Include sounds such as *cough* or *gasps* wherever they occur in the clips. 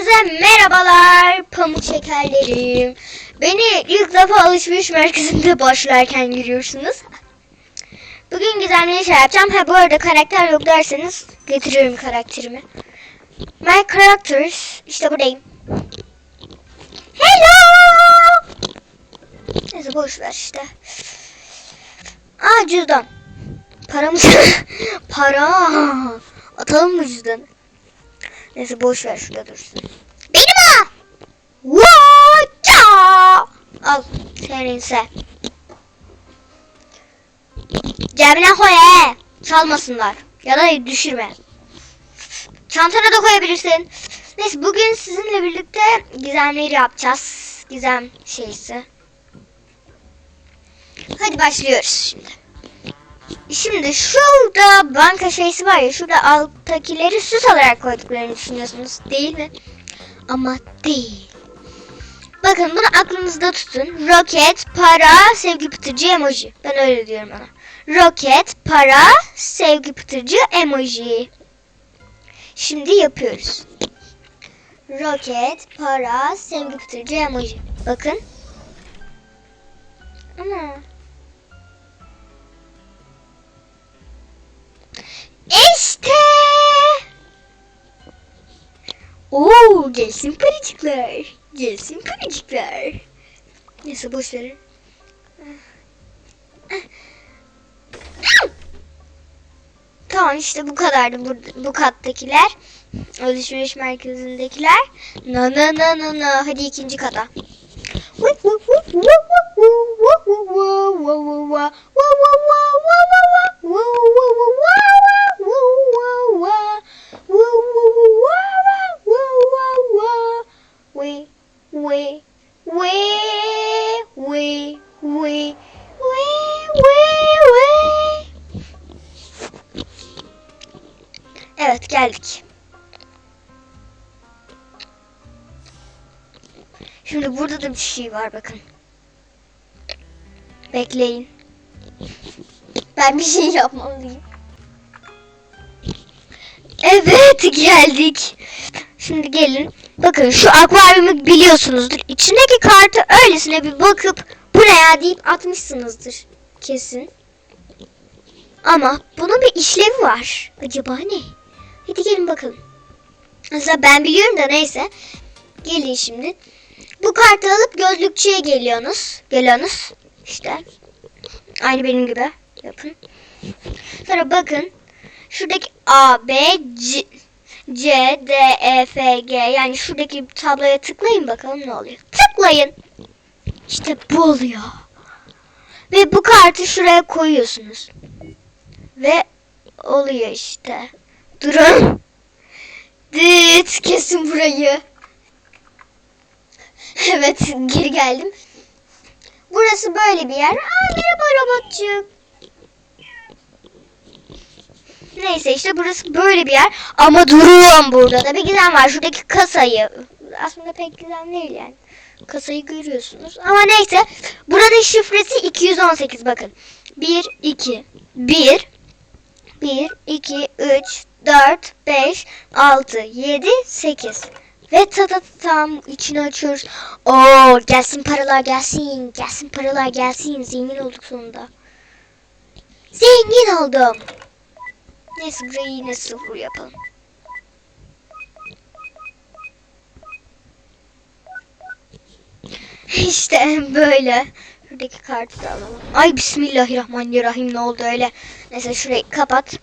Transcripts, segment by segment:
Hepinize merhabalar pamuk şekerlerim. Beni ilk defa alışveriş merkezinde başlarken görüyorsunuz. Bugün gizemli şey yapacağım. Ha bu arada karakter yok derseniz getiriyorum karakterimi. My characters işte buradayım. Hello. Neyse boş ver işte. Aa cüzdan. Para mı? *laughs* Para. Atalım mı cüzdanı? Neyse boş ver şurada dursun. Benim o. Vaca. Al seninse. Cebine koy he. Çalmasınlar. Ya da düşürme. Çantana da koyabilirsin. Neyse bugün sizinle birlikte gizemleri yapacağız. Gizem şeysi. Hadi başlıyoruz şimdi. Şimdi şurada banka şeysi var ya şurada alttakileri süs olarak koyduklarını düşünüyorsunuz değil mi? Ama değil. Bakın bunu aklınızda tutun. Roket, para, sevgi pıtırcı emoji. Ben öyle diyorum ona. Roket, para, sevgi pıtırcı emoji. Şimdi yapıyoruz. Roket, para, sevgi pıtırcı emoji. Bakın. Ama İşte. Oo, gelsin paracıklar. Gelsin paracıklar. Neyse boş verin. Tamam işte bu kadardı bu, bu kattakiler. Alışveriş merkezindekiler. Na na na na na. Hadi ikinci kata. Evet geldik. Şimdi burada da bir şey var bakın. Bekleyin. Ben bir şey yapmalıyım. Evet geldik. Şimdi gelin. Bakın şu akvaryumu biliyorsunuzdur. İçindeki kartı öylesine bir bakıp bu ne deyip atmışsınızdır. Kesin. Ama bunun bir işlevi var. Acaba ne? Hadi gelin bakalım. Mesela ben biliyorum da neyse. Gelin şimdi. Bu kartı alıp gözlükçüye geliyorsunuz. Geliyorsunuz. İşte. Aynı benim gibi yapın. Sonra bakın. Şuradaki A, B, C, C, D, E, F, G yani şuradaki tabloya tıklayın bakalım ne oluyor. Tıklayın. İşte bu oluyor. Ve bu kartı şuraya koyuyorsunuz. Ve oluyor işte. Durun. Dıt kesin burayı. Evet geri geldim. Burası böyle bir yer. Aa merhaba robotçuk. Neyse işte burası böyle bir yer. Ama durun burada da bir gizem var. Şuradaki kasayı. Aslında pek gizem değil yani. Kasayı görüyorsunuz. Ama neyse. Buranın şifresi 218 bakın. 1, 2, 1, 1, 2, 3, 4, 5, 6, 7, 8. Ve tada tam içini açıyoruz. Oo gelsin paralar gelsin. Gelsin paralar gelsin. Zengin olduk sonunda. Zengin oldum. Neyse burayı yine sıfır yapalım. İşte *laughs* böyle. Şuradaki kartı da alalım. Ay bismillahirrahmanirrahim ne oldu öyle. Neyse şurayı kapat.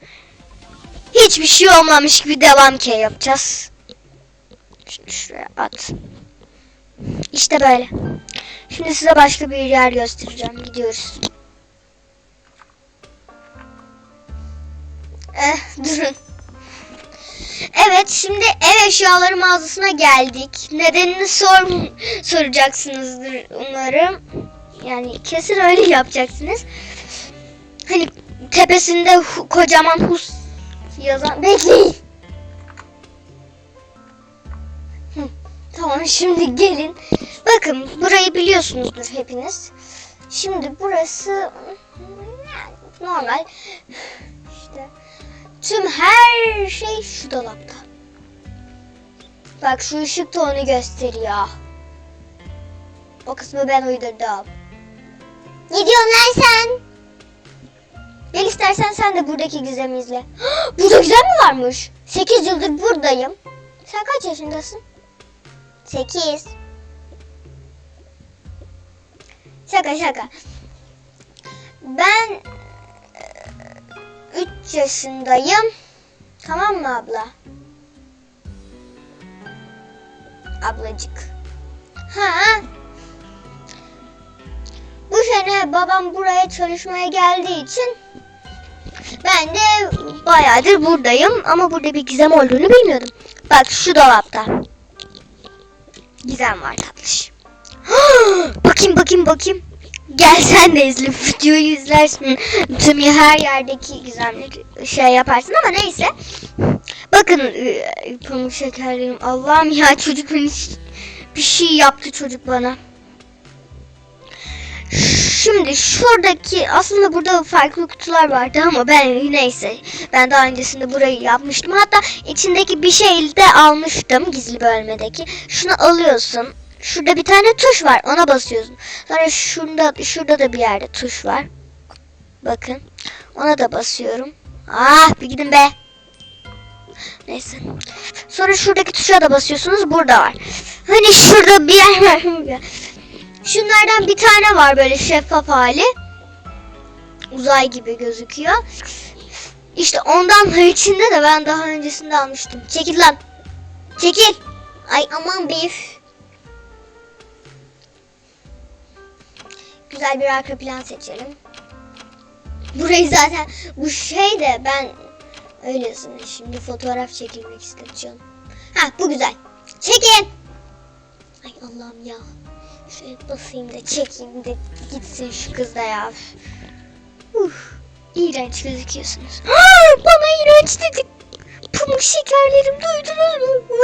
Hiçbir şey olmamış gibi devam ki yapacağız. Şunu şuraya at. İşte böyle. Şimdi size başka bir yer göstereceğim. Gidiyoruz. Eh, durun. Evet, şimdi ev eşyaları mağazasına geldik. Nedenini sor soracaksınızdır umarım. Yani kesin öyle yapacaksınız. Hani tepesinde hu- kocaman hus yazan... Bekleyin. Tamam şimdi gelin. Bakın burayı biliyorsunuzdur hepiniz. Şimdi burası normal. İşte tüm her şey şu dolapta. Bak şu ışık da onu gösteriyor. O kısmı ben uydurdum. Ne diyorsun lan sen? Gel istersen sen de buradaki gizemi izle. *gasps* Burada gizem mi varmış? 8 yıldır buradayım. Sen kaç yaşındasın? 8. Şaka şaka. Ben 3 yaşındayım. Tamam mı abla? Ablacık. Ha. Bu sene babam buraya çalışmaya geldiği için ben de bayağıdır buradayım ama burada bir gizem olduğunu bilmiyordum. Bak şu dolapta. Gizem var tatlış. *gasps* bakayım bakayım bakayım. Gel sen de izle videoyu izlersin. Tüm her yerdeki gizemleri şey yaparsın ama neyse. Bakın pamuk şekerlerim. Allah'ım ya çocuk bir şey yaptı çocuk bana. Şimdi şuradaki aslında burada farklı kutular vardı ama ben neyse ben daha öncesinde burayı yapmıştım. Hatta içindeki bir şey de almıştım gizli bölmedeki. Şunu alıyorsun. Şurada bir tane tuş var. Ona basıyorsun. Sonra şurada şurada da bir yerde tuş var. Bakın. Ona da basıyorum. Ah bir gidin be. Neyse. Sonra şuradaki tuşa da basıyorsunuz. Burada var. Hani şurada bir yer var. *laughs* Şunlardan bir tane var böyle şeffaf hali. Uzay gibi gözüküyor. İşte ondan var içinde de ben daha öncesinde almıştım. Çekil lan. Çekil. Ay aman bir. Güzel bir arka plan seçelim. Burayı zaten bu şey de ben öylesine şimdi fotoğraf çekilmek isteyeceğim. Ha bu güzel. Çekin. Ay Allah'ım ya. Şöyle basayım da çekeyim de gitsin şu kız da ya. Uf, iğrenç gözüküyorsunuz. Bana iğrenç dedik. Pamuk şekerlerim duydunuz mu?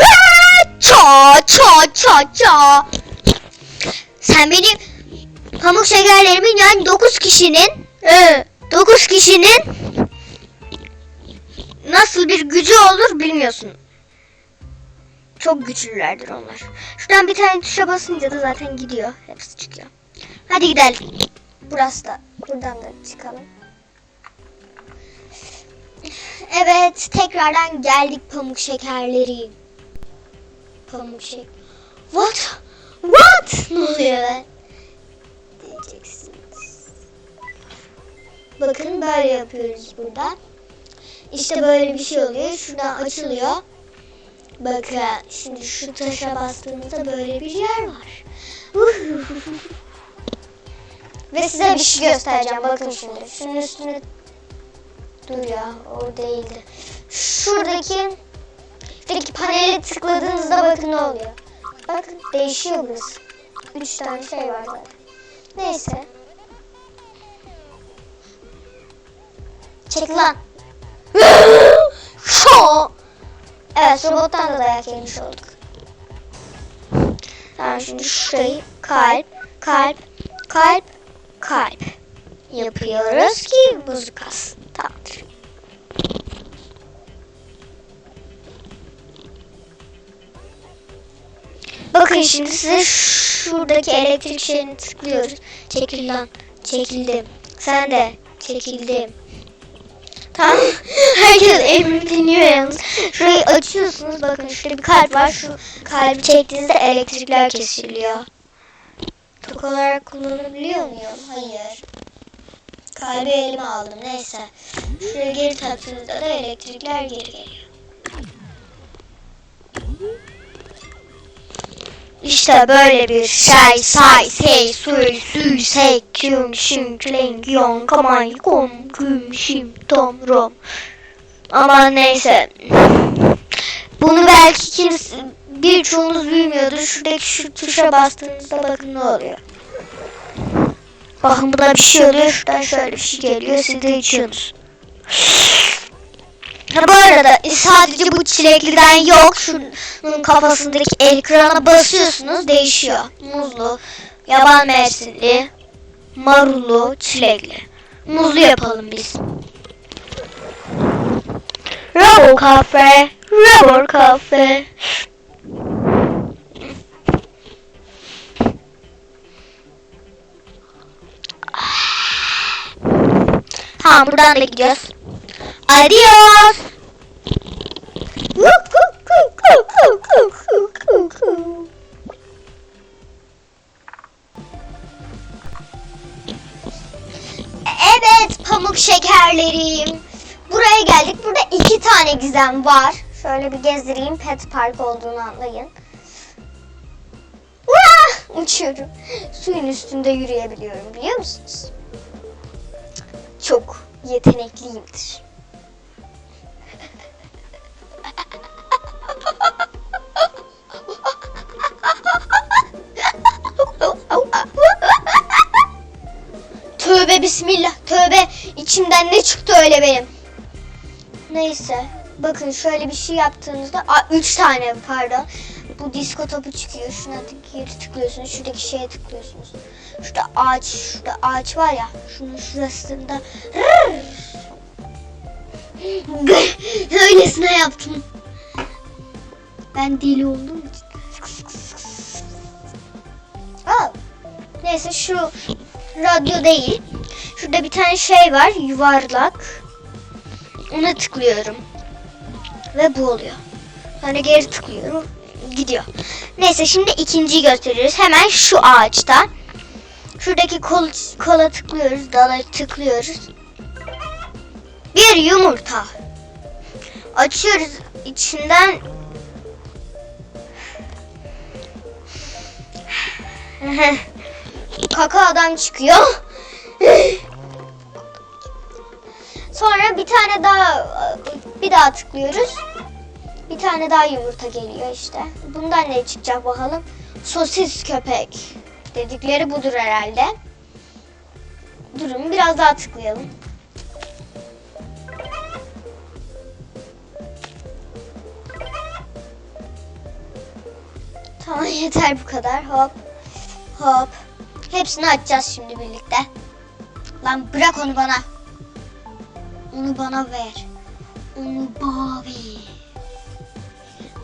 Ça ça ça ça. Sen benim pamuk şekerlerimin yani 9 kişinin e, 9 kişinin nasıl bir gücü olur bilmiyorsun. Çok güçlülerdir onlar. Şuradan bir tane tuşa basınca da zaten gidiyor. Hepsi çıkıyor. Hadi gidelim. Burası da. Buradan da çıkalım. Evet. Tekrardan geldik pamuk şekerleri. Pamuk şeker. What? What? Ne oluyor lan? Diyeceksiniz. Bakın böyle yapıyoruz burada. İşte böyle bir şey oluyor. Şuradan açılıyor. Bakın şimdi şu taşa bastığımızda böyle bir yer var. Ve size bir şey göstereceğim. Bakın şimdi. Şunun üstüne dur ya o değildi. Şuradaki şuradaki panele tıkladığınızda bakın ne oluyor. Bakın değişiyor burası. Üç tane şey var zaten. Neyse. Çek lan. *laughs* Evet robottan da dayak yemiş olduk. Tamam şimdi şurayı kalp, kalp, kalp, kalp yapıyoruz ki buzlu kalsın. Bakın şimdi size şuradaki elektrik şeyini tıklıyoruz. Çekil lan. Çekildim. Sen de. Çekildim. Tamam. *laughs* Herkes emri dinliyor yalnız. Şurayı açıyorsunuz. Bakın şurada bir kalp var. Şu kalbi çektiğinizde elektrikler kesiliyor. Tok olarak kullanabiliyor muyum? Hayır. Kalbi elime aldım. Neyse. Şuraya geri taktığınızda da elektrikler geri geliyor. İşte böyle bir şey. Say say suy suy say küm şim kling yon kamay kom küm şim tom rom. Ama neyse. Bunu belki kimse birçoğunuz bilmiyordur. Şuradaki şu tuşa bastığınızda bakın ne oluyor. Bakın buna bir şey oluyor. Şuradan şöyle bir şey geliyor. Siz de içiyorsunuz bu arada sadece bu çilekliden yok. Şunun kafasındaki ekrana basıyorsunuz değişiyor. Muzlu, yaban mersinli, marulu, çilekli. Muzlu yapalım biz. Rubber kafe, rubber kafe. Tamam buradan da gidiyoruz. Adios. Evet pamuk şekerlerim. Buraya geldik. Burada iki tane gizem var. Şöyle bir gezdireyim. Pet Park olduğunu anlayın. Vah! Uçuyorum. Suyun üstünde yürüyebiliyorum biliyor musunuz? Çok yetenekliyimdir. Tövbe bismillah tövbe içimden ne çıktı öyle benim. Neyse bakın şöyle bir şey yaptığınızda Aa, üç tane pardon bu disko topu çıkıyor şuna tık- tıklıyorsunuz şuradaki şeye tıklıyorsunuz. Şurada ağaç şurada ağaç var ya şunun şurasında *laughs* öylesine yaptım. Ben deli için. Aa, neyse şu radyo değil. Şurada bir tane şey var yuvarlak. Ona tıklıyorum. Ve bu oluyor. Sonra geri tıklıyorum. Gidiyor. Neyse şimdi ikinciyi gösteriyoruz. Hemen şu ağaçta. Şuradaki kol, kola tıklıyoruz. Dala tıklıyoruz. Bir yumurta. Açıyoruz içinden. *laughs* Kaka adam çıkıyor. Sonra bir tane daha bir daha tıklıyoruz. Bir tane daha yumurta geliyor işte. Bundan ne çıkacak bakalım. Sosis köpek dedikleri budur herhalde. Durun biraz daha tıklayalım. Tamam *laughs* yeter bu kadar. Hop. Hop. Hepsini açacağız şimdi birlikte. Lan bırak onu bana. Onu bana ver. Onu bana.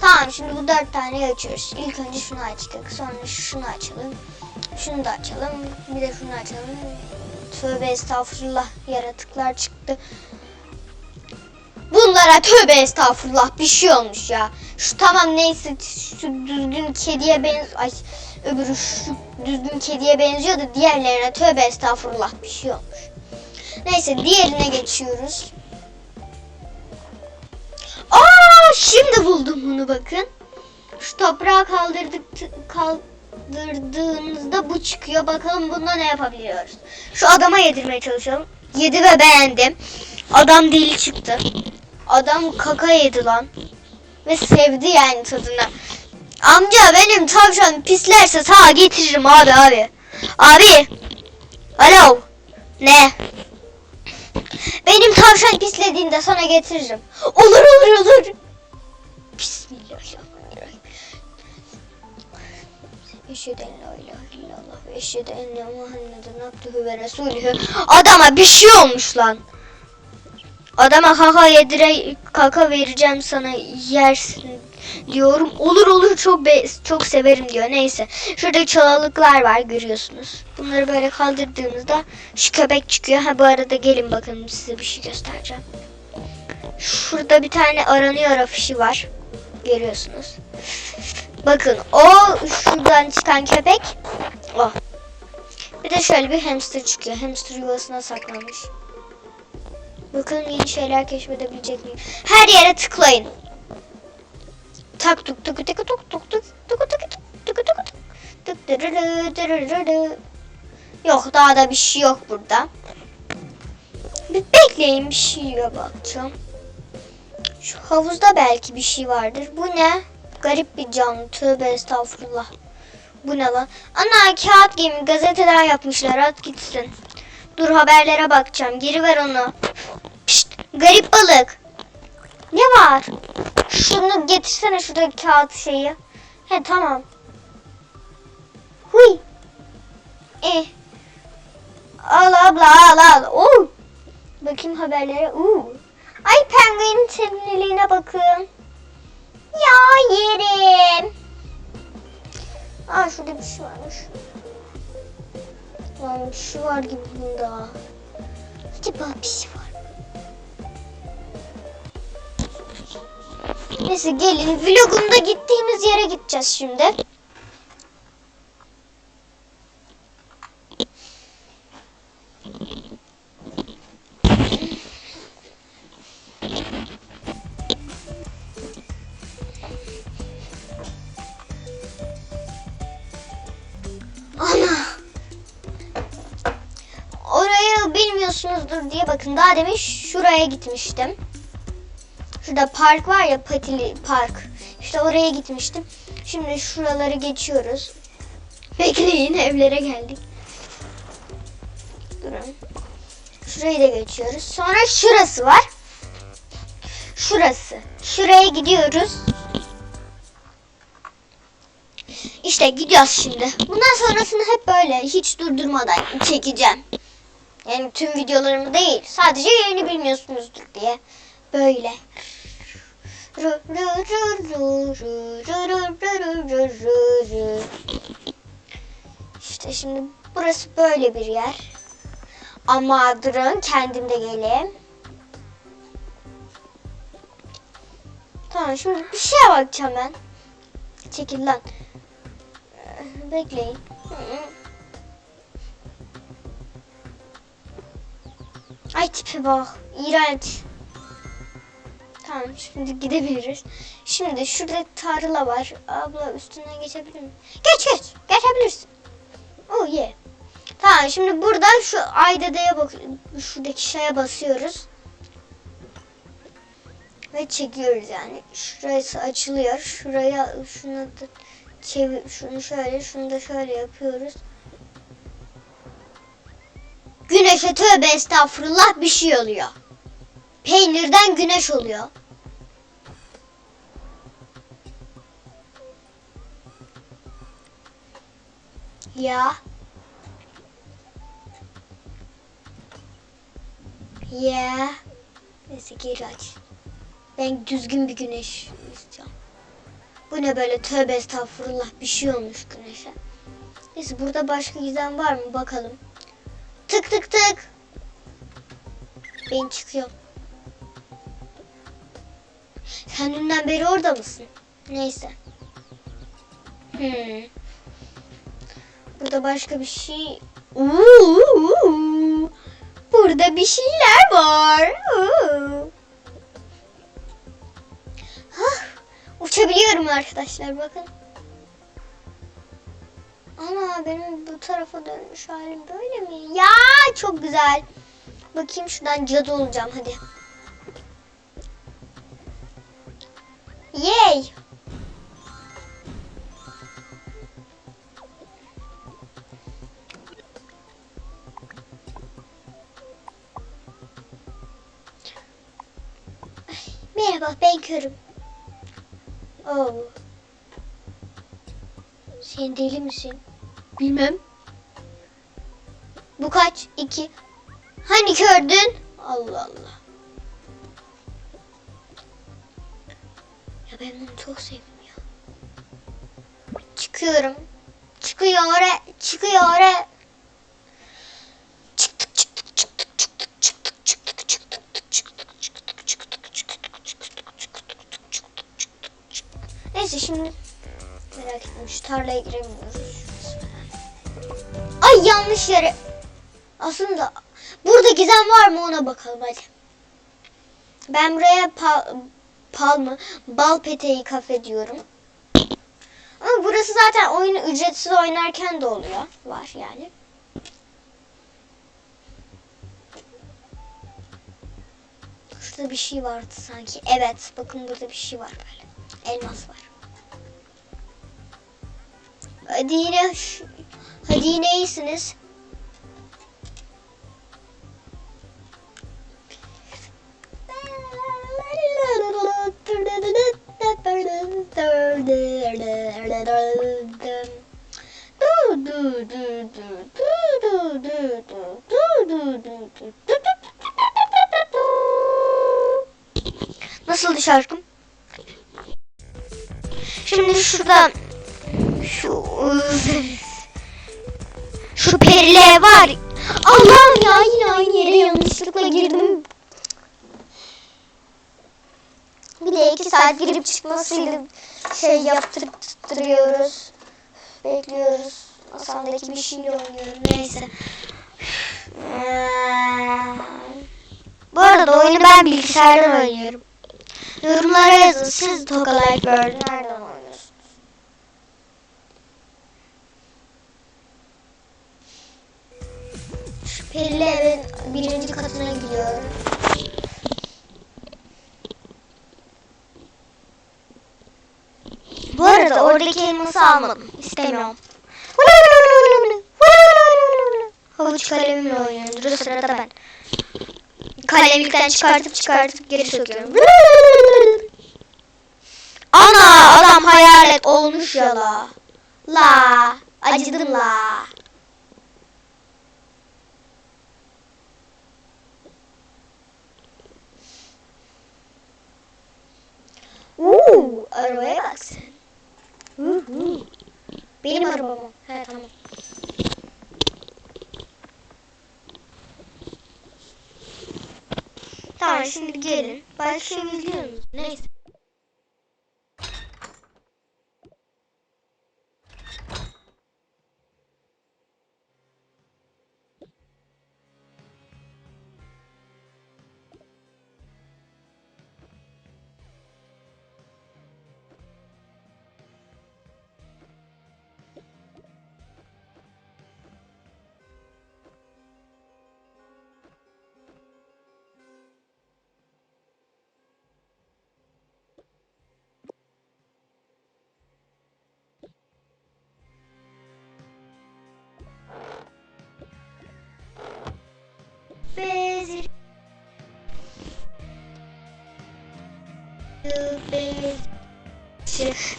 Tamam şimdi bu dört taneyi açıyoruz. İlk önce şunu açtık. Sonra şunu açalım. Şunu da açalım. Bir de şunu açalım. Tövbe estağfurullah yaratıklar çıktı. Bunlara tövbe estağfurullah bir şey olmuş ya. Şu tamam neyse şu düzgün kediye benz ay öbürü şu düzgün kediye benziyor da diğerlerine tövbe estağfurullah bir şey olmuş. Neyse diğerine geçiyoruz. Aa şimdi buldum bunu bakın. Şu toprağı kaldırdık kaldırdığımızda bu çıkıyor. Bakalım bunda ne yapabiliyoruz. Şu adama yedirmeye çalışalım. Yedi ve beğendim. Adam deli çıktı. Adam kaka yedi lan. Ve sevdi yani tadını. Amca benim tavşan pislerse sağa getiririm abi abi. Abi. Alo. Ne? Benim tavşan pislediğinde sana getiririm. Olur olur olur. Adama bir şey olmuş lan. Adama kaka yedire kaka vereceğim sana yersin diyorum. Olur olur çok be, çok severim diyor. Neyse. Şurada çalılıklar var görüyorsunuz. Bunları böyle kaldırdığımızda şu köpek çıkıyor. Ha bu arada gelin bakın size bir şey göstereceğim. Şurada bir tane aranıyor afişi var. Görüyorsunuz. Bakın o şuradan çıkan köpek o. Bir de şöyle bir hamster çıkıyor. Hamster yuvasına saklanmış. Bakın yeni şeyler keşfedebilecek miyim? Her yere tıklayın. Tak tuk tuk tuk tuk tuk tuk tuk tuk tuk tuk tuk tuk dırırı dırırı. Yok daha da bir şey yok burada. Bir bekleyin bir şeye bakacağım. Şu havuzda belki bir şey vardır. Bu ne? Garip bir canlı. Tövbe estağfurullah. Bu ne lan? Ana kağıt gibi gazeteden yapmışlar. At gitsin. Dur haberlere bakacağım. Geri ver onu. Pişt, garip balık. Ne var? Şunu getirsene şurada kağıt şeyi. He tamam. Huy. E. Al abla al al. Oo. Bakayım haberlere. Oo. Ay penguenin sevimliliğine bakın. Ya yerim. Aa şurada bir şey varmış. Lan bir şey var gibi bunda. Acaba bir şey var Neyse gelin vlogumda gittiğimiz yere gideceğiz şimdi. Bilmiyorsunuzdur diye bakın daha demin şuraya gitmiştim. Şurada park var ya patili park. İşte oraya gitmiştim. Şimdi şuraları geçiyoruz. Bekleyin evlere geldik. Durun. Şurayı da geçiyoruz. Sonra şurası var. Şurası. Şuraya gidiyoruz. İşte gidiyoruz şimdi. Bundan sonrasını hep böyle hiç durdurmadan çekeceğim. Yani tüm videolarımı değil. Sadece yerini bilmiyorsunuzdur diye. Böyle. İşte şimdi burası böyle bir yer. Ama durun kendim de geleyim. Tamam şimdi bir şeye bakacağım ben. Çekil lan. Bekleyin. Ay tipi bak. İğrenç. Tamam şimdi gidebiliriz. Şimdi şurada tarla var. Abla üstünden geçebilir miyim? Geç geç. Geçebilirsin. Oh yeah. Tamam şimdi burada şu aydadaya bak şuradaki şeye basıyoruz. Ve çekiyoruz yani. Şurası açılıyor. Şuraya şunu da çevir şunu şöyle şunu da şöyle yapıyoruz. Güneşe tövbe estağfurullah bir şey oluyor. Peynirden güneş oluyor. Ya. Ya. Neyse geri aç. Ben düzgün bir güneş istiyorum. Bu ne böyle tövbe estağfurullah bir şey olmuş güneşe. Neyse burada başka gizem var mı bakalım. Tık tık tık. Ben çıkıyorum. Sen dünden beri orada mısın? Neyse. Hmm. Burada başka bir şey... Uuu. Burada bir şeyler var. Uuu. Uçabiliyorum arkadaşlar bakın. Ana benim bu tarafa dönmüş halim böyle mi? Ya çok güzel. Bakayım şuradan cadı olacağım hadi. Yay! Ay, Merhaba ben körüm. Oo. Sen deli misin? Bilmem. Bu kaç? İki. Hani kördün? Allah Allah. Ben bunu çok sevdim ya. Çıkıyorum. Çıkıyor oraya. Çıkıyor oraya. Neyse şimdi merak ettim şu tarlaya giremiyoruz. Ay yanlış yere. Aslında burada gizem var mı ona bakalım hadi. Ben buraya pal, pal mı? Bal peteği kafe diyorum. Ama burası zaten oyunu ücretsiz oynarken de oluyor. Var yani. Şurada bir şey vardı sanki. Evet bakın burada bir şey var böyle. Elmas var. Hadi yine hadi yine iyisiniz. Nasıldı şarkım? Şimdi şuradan şu şu periler var. Allah'ım ya yine aynı yere yanlışlıkla girdim. Bir de iki saat girip çıkmasıyla şey yaptırtırıyoruz. Bekliyoruz. Masamdaki bir şeyle oynuyorum. Neyse. Bu arada oyunu ben bilgisayardan oynuyorum. Yorumlara yazın. Siz Toka Life Bird'ü nereden oynuyorsunuz? Şu perili evin birinci katına gidiyorum. Bu arada oradaki elması almadım. İstemiyorum. Havuç kalemimle oynuyorum. Dur sırada ben. Kalemlikten çıkartıp çıkartıp geri söküyorum. Ana adam hayalet olmuş ya la. La. Acıdım la. Uuu arabaya bak sen. Hı hı. Benim arabam. He tamam. Tamam şimdi gelin. Başka şey biliyor musunuz? Neyse. Bezir. Bezir.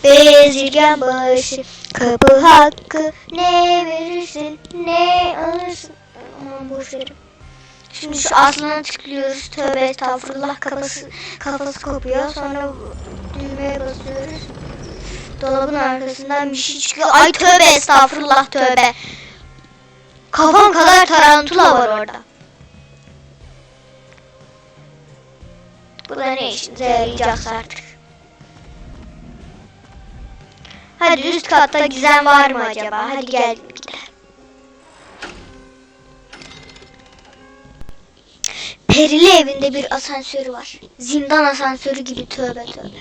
Bezirgen başı kapı hakkı ne verirsin ne alırsın aman boş verim. Şimdi şu aslana tıklıyoruz tövbe estağfurullah kafası kafası kopuyor sonra düğmeye basıyoruz dolabın arkasından bir şey çıkıyor ay tövbe estağfurullah tövbe kafam kadar tarantula var orada Bu da ne işinize yarayacak artık. Hadi üst katta gizem var mı acaba? Hadi gel gidelim. Perili evinde bir asansörü var. Zindan asansörü gibi tövbe tövbe.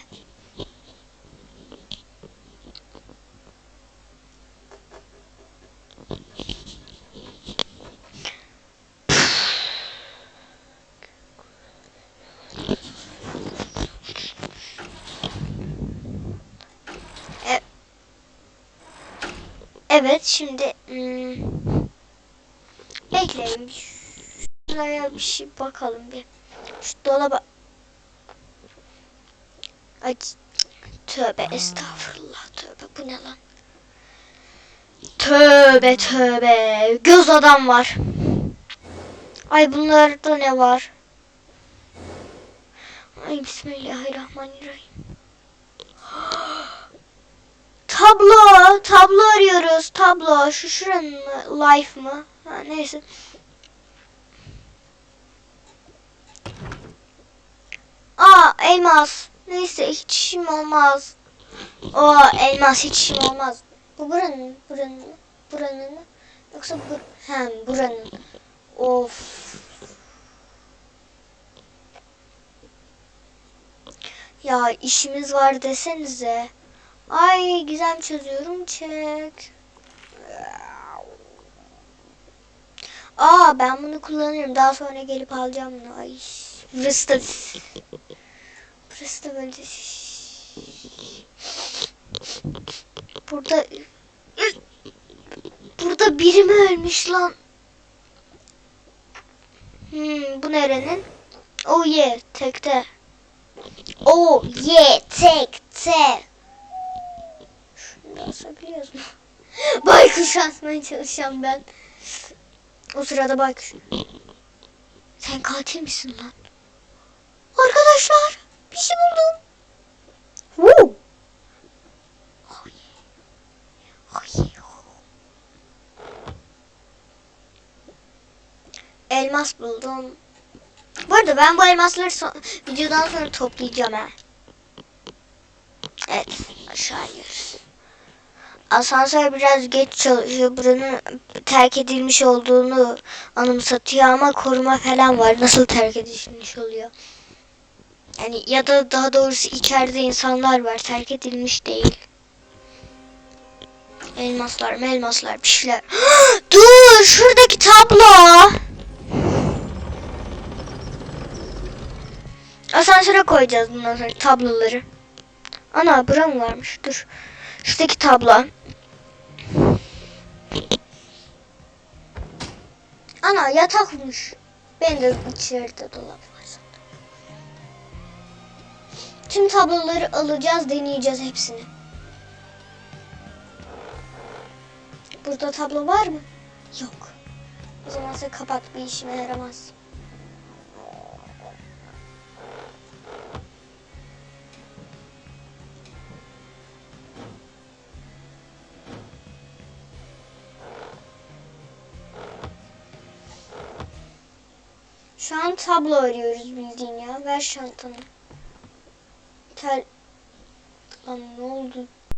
Evet şimdi hmm, bekleyin. Şuraya bir şey bakalım bir. Şu dolaba Ay tövbe estağfurullah tövbe bu ne lan? Tövbe tövbe göz adam var. Ay bunlarda ne var? Ay bismillahirrahmanirrahim. Tablo, tablo arıyoruz. Tablo. Şu şuranın mı? Life mı? Ha, neyse. Aa, elmas. Neyse hiç işim olmaz. O elmas hiç işim olmaz. Bu buranın? Buranın? Buranın mı? Yoksa bu... Hem buranın. Of. Ya işimiz var desenize. Ay gizem çözüyorum çek. Aa ben bunu kullanırım. Daha sonra gelip alacağım bunu. Ay burası da burası da böyle burada burada biri mi ölmüş lan? Hmm, bu nerenin? Oh yeah tekte. Oh yeah tekte. Şunu asabiliyoruz mu? Baykuş asmaya çalışacağım ben. O sırada baykuş. Sen katil misin lan? Arkadaşlar bir şey buldum. Woo. Oh yeah. Elmas buldum. Bu arada ben bu elmasları son- videodan sonra toplayacağım ha. Evet aşağı iniyoruz. Asansör biraz geç çalışıyor. Buranın terk edilmiş olduğunu anımsatıyor ama koruma falan var. Nasıl terk edilmiş oluyor? Yani ya da daha doğrusu içeride insanlar var. Terk edilmiş değil. Elmaslar, elmaslar, bir şeyler. *gasps* Dur, şuradaki tablo. Asansöre koyacağız bundan sonra tabloları. Ana bura mı varmış? Dur. Şuradaki tablo. Ana yatakmış. Ben de içeride dolap var. Tüm tabloları alacağız, deneyeceğiz hepsini. Burada tablo var mı? Yok. O zaman sen kapat bir işime yaramaz. Şu an tablo arıyoruz bildiğin ya. Ver şantanı. Tel... Lan ne oldu?